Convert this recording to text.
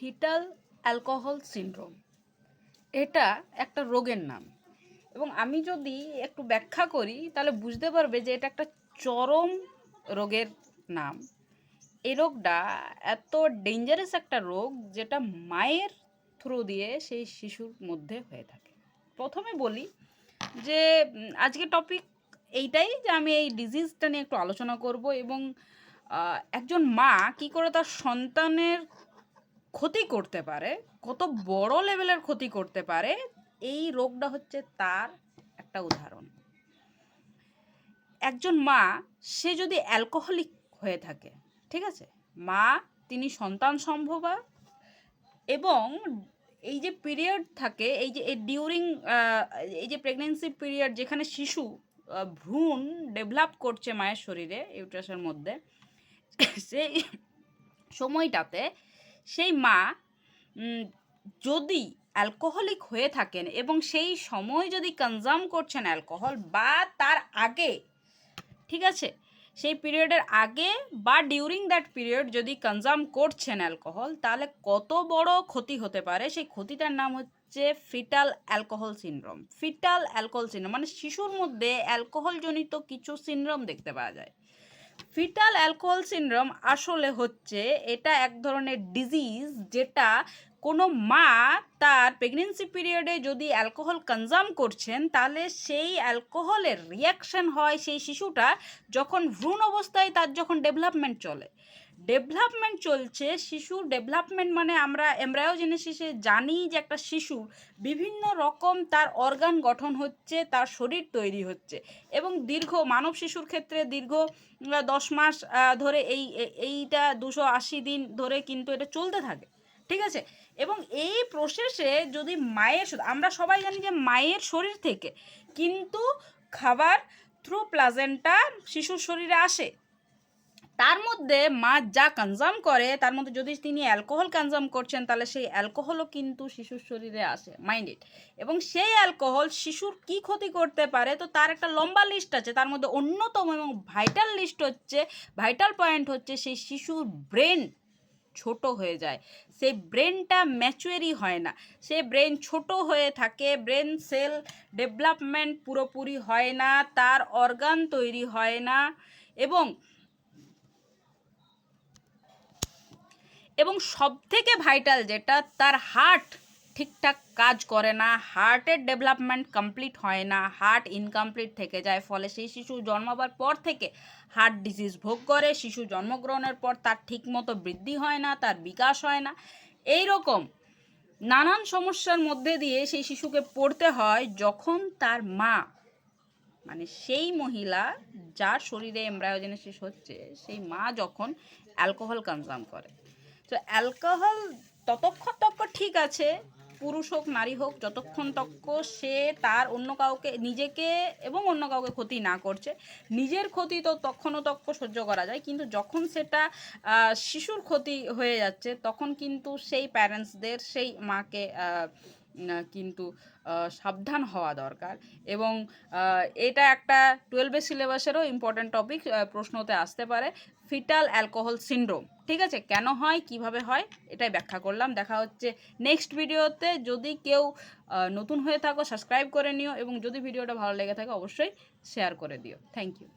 Fetal alcohol syndrome. এটা একটা রোগের নাম। এবং আমি যদি একটু ব্যাখ্যা করি, তাহলে বুঝতে পারবে যে এটা একটা চরম রোগের নাম। এই রোগটা এত ডেঞ্জারাস একটা রোগ যেটা মায়ের থ্রু দিয়ে সেই শিশুর মধ্যে হয়ে থাকে। প্রথমে বলি যে আজকে টপিক এইটাই যে আমি এই ডিজিজটা নিয়ে একটু আলোচনা করব এবং একজন মা কি করে তার সন্তানের ক্ষতি করতে পারে, কত বড় লেভেলের ক্ষতি করতে পারে, এই রোগটা হচ্ছে তার একটা উদাহরণ। একজন মা, সে যদি অ্যালকোহলিক হয়ে থাকে, ঠিক আছে? মা, তিনি সন্তান সম্ভবা এবং এই যে পিরিয়ড থাকে, এই যে ডিউরিং এই যে প্রেগনেন্সি পিরিয়ড যেখানে শিশু ভ্রূণ ডেভেলপ করছে মায়ের শরীরে ইউট্রাসের মধ্যে, সেই সময়টাতে সেই মা যদি অ্যালকোহলিক হয়ে থাকেন এবং সেই সময় যদি কনজাম করছেন অ্যালকোহল বা তার আগে, ঠিক আছে? সেই পিরিয়ডের আগে বা ডিউরিং দ্যাট পিরিয়ড যদি কনজাম করছেন অ্যালকোহল তাহলে কত বড় ক্ষতি হতে পারে? সেই ক্ষতিটার নাম হচ্ছে foetal alcohol syndrome foetal alcohol syndrome মানে শিশুর মধ্যে অ্যালকোহলজনিত কিছু সিনড্রোম দেখতে পাওয়া যায়। ফিটাল অ্যালকোহল সিনড্রোম আসলে হচ্ছে এটা এক ধরনের ডিজিজ যেটা কোনো মা তার প্রেগনেন্সি পিরিয়ডে যদি অ্যালকোহল কনজাম করছেন, তাহলে সেই অ্যালকোহলের রিয়াকশন হয় সেই শিশুটা যখন ভ্রূণ অবস্থায় তার যখন ডেভেলপমেন্ট চলে। ডেভেলপমেন্ট চলছে শিশুর ডেভেলপমেন্ট মানে আমরা এমব্রায়োজেনেসিসে জানি যে একটা শিশুর বিভিন্ন রকম তার অর্গান গঠন হচ্ছে, তার শরীর তৈরি হচ্ছে এবং দীর্ঘ মানব শিশুর ক্ষেত্রে দীর্ঘ দশ মাস ধরে এই এইটা দুশো আশি দিন ধরে কিন্তু এটা চলতে থাকে। ঠিক আছে? এবং এই প্রসেসে যদি মায়ের আমরা সবাই জানি যে মায়ের শরীর থেকে কিন্তু খাবার থ্রু প্লাজেন্টা শিশুর শরীরে আসে। তার মধ্যে মা যা কনজাম করে, তার মধ্যে যদি তিনি অ্যালকোহল কনজাম করছেন, তাহলে সেই অ্যালকোহলও কিন্তু শিশুর শরীরে আসে মাইন্ডেড এবং সেই অ্যালকোহল শিশুর কি ক্ষতি করতে পারে, তো তার একটা লম্বা লিস্ট আছে। তার মধ্যে অন্যতম এবং ভাইটাল লিস্ট হচ্ছে ভাইটাল পয়েন্ট হচ্ছে সেই শিশুর ব্রেন ছোট হয়ে যায়। সেই ব্রেনটা ম্যাচুয়ারি হয় না। সে ব্রেন ছোট হয়ে থাকে ব্রেন সেল ডেভেলপমেন্ট পুরোপুরি হয় না, তার অর্গান তৈরি হয় না এবং এবং সব থেকে ভাইটাল যেটা, তার হার্ট ঠিকঠাক কাজ করে না হার্টের ডেভেলপমেন্ট কমপ্লিট হয় না হার্ট ইনকমপ্লিট থেকে যায়, ফলে সেই শিশু জন্মাবার পর থেকে হার্ট ডিজিজ ভোগ করে, শিশু জন্মগ্রহণের পর তার ঠিকমতো বৃদ্ধি হয় না, তার বিকাশ হয় না। এই রকম নানান সমস্যার মধ্যে দিয়ে সেই শিশুকে পড়তে হয় যখন তার মা মানে সেই মহিলা যার শরীরে এমব্রায়োজেনেসিস হচ্ছে, সেই মা যখন অ্যালকোহল কনজাম করে। তো অ্যালকোহল ততক্ষণ তক্ক ঠিক আছে, পুরুষ হোক, নারী হোক, যতক্ষণ তক্ক সে তার অন্য কাউকে, নিজেকে এবং অন্য কাউকে ক্ষতি না করছে। নিজের ক্ষতি তো তখনও তক্ক সহ্য করা যায়, কিন্তু যখন সেটা শিশুর ক্ষতি হয়ে যাচ্ছে, তখন কিন্তু সেই প্যারেন্টসদের সেই মাকে কিন্তু সাবধান হওয়া দরকার। এবং এটা একটা টুয়েলভের সিলেবাসেরও ইম্পর্ট্যান্ট টপিক প্রশ্নতে আসতে পারে। ফিটাল অ্যালকোহল সিনড্রোম ঠিক আছে? কেন হয়? কীভাবে হয়? এটাই ব্যাখ্যা করলাম। দেখা হচ্ছে নেক্সট ভিডিওতে যদি কেউ নতুন হয়ে থাকো সাবস্ক্রাইব করে নিও। এবং যদি ভিডিওটা ভালো লেগে থাকে, অবশ্যই শেয়ার করে দিও। Thank you